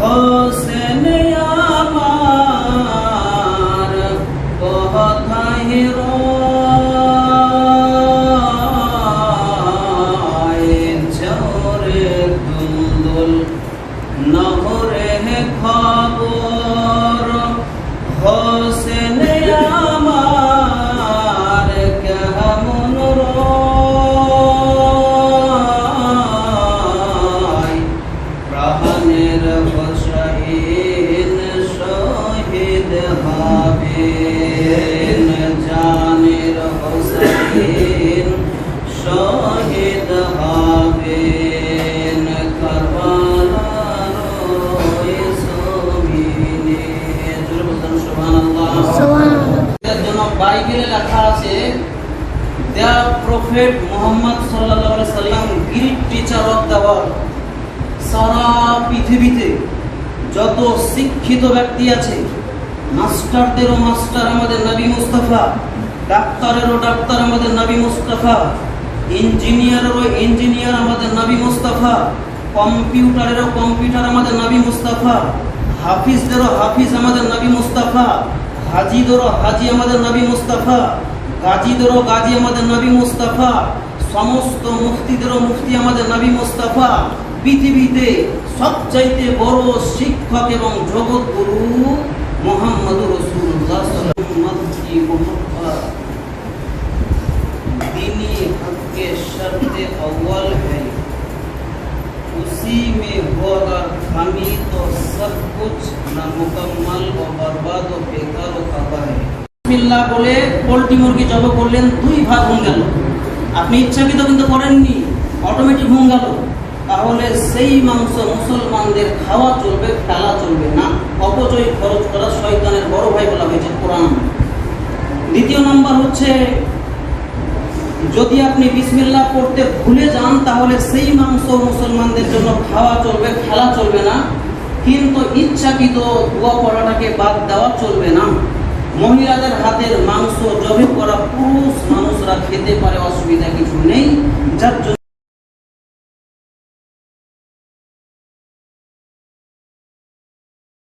হোসেন আমার কথায় রয় ঝরে দুলদুল নহরে খবর হোসেন প্রাণের শহীদ হবেন জানের হোসাইন শহীদ হবেন কারবালার ওই জমিনে। জোরে সুবহানাল্লাহ। জন্য বাইবেলে লেখা আছে দ্য প্রফেট মোহাম্মদ সাল্লাল্লাহু আলাইহি সাল্লাম great teacher of the world. সারা পৃথিবীতে যত শিক্ষিত ব্যক্তি আছে, মাস্টারদেরও মাস্টার আমাদের নবী মুস্তাফা, ডাক্তারেরও ডাক্তার আমাদের নবী মুস্তাফা, ইঞ্জিনিয়ারেরও ইঞ্জিনিয়ার আমাদের নবী মুস্তাফা, কম্পিউটারেরও কম্পিউটার আমাদের নবী মুস্তাফা, হাফিজদেরও হাফিজ আমাদের নবী মুস্তাফা, হাজিদেরও হাজি আমাদের নবী মুস্তাফা, গাজীদেরও গাজী আমাদের নবী মুস্তাফা, সমস্ত মুফতিদেরও মুফতি আমাদের নবী মুস্তাফা। পৃথিবীতে সবচাইতে বড় শিক্ষক এবং জগৎ গুরু মোহাম্মদ বলে মুরগি জব করলেন, দুই ভাগ হয়ে গেল। আপনি ইচ্ছাকৃত কিন্তু করেননি অটোমেটিক হয়ে গেল। তাহলে সেই মাংস মুসলমানদের খাওয়া চলবে ফেলা চলবে না। অপচয় খরচ করা শয়তানের বড় ভাই বলা হয়েছে কোরআন। দ্বিতীয় নম্বর হচ্ছে, যদি আপনি বিসমিল্লাহ পড়তে ভুলে যান, তাহলে সেই মাংস মুসলমানদের জন্য খাওয়া চলবে, খেলা চলবে না। কিন্তু ইচ্ছাকৃত দোয়া পড়াটাকে বাদ দেওয়া চলবে না। মহিলাদের হাতের মাংস জবে করা পুরুষ মানুষরা খেতে পারে, অসুবিধা কিছু নেই। যার জন্য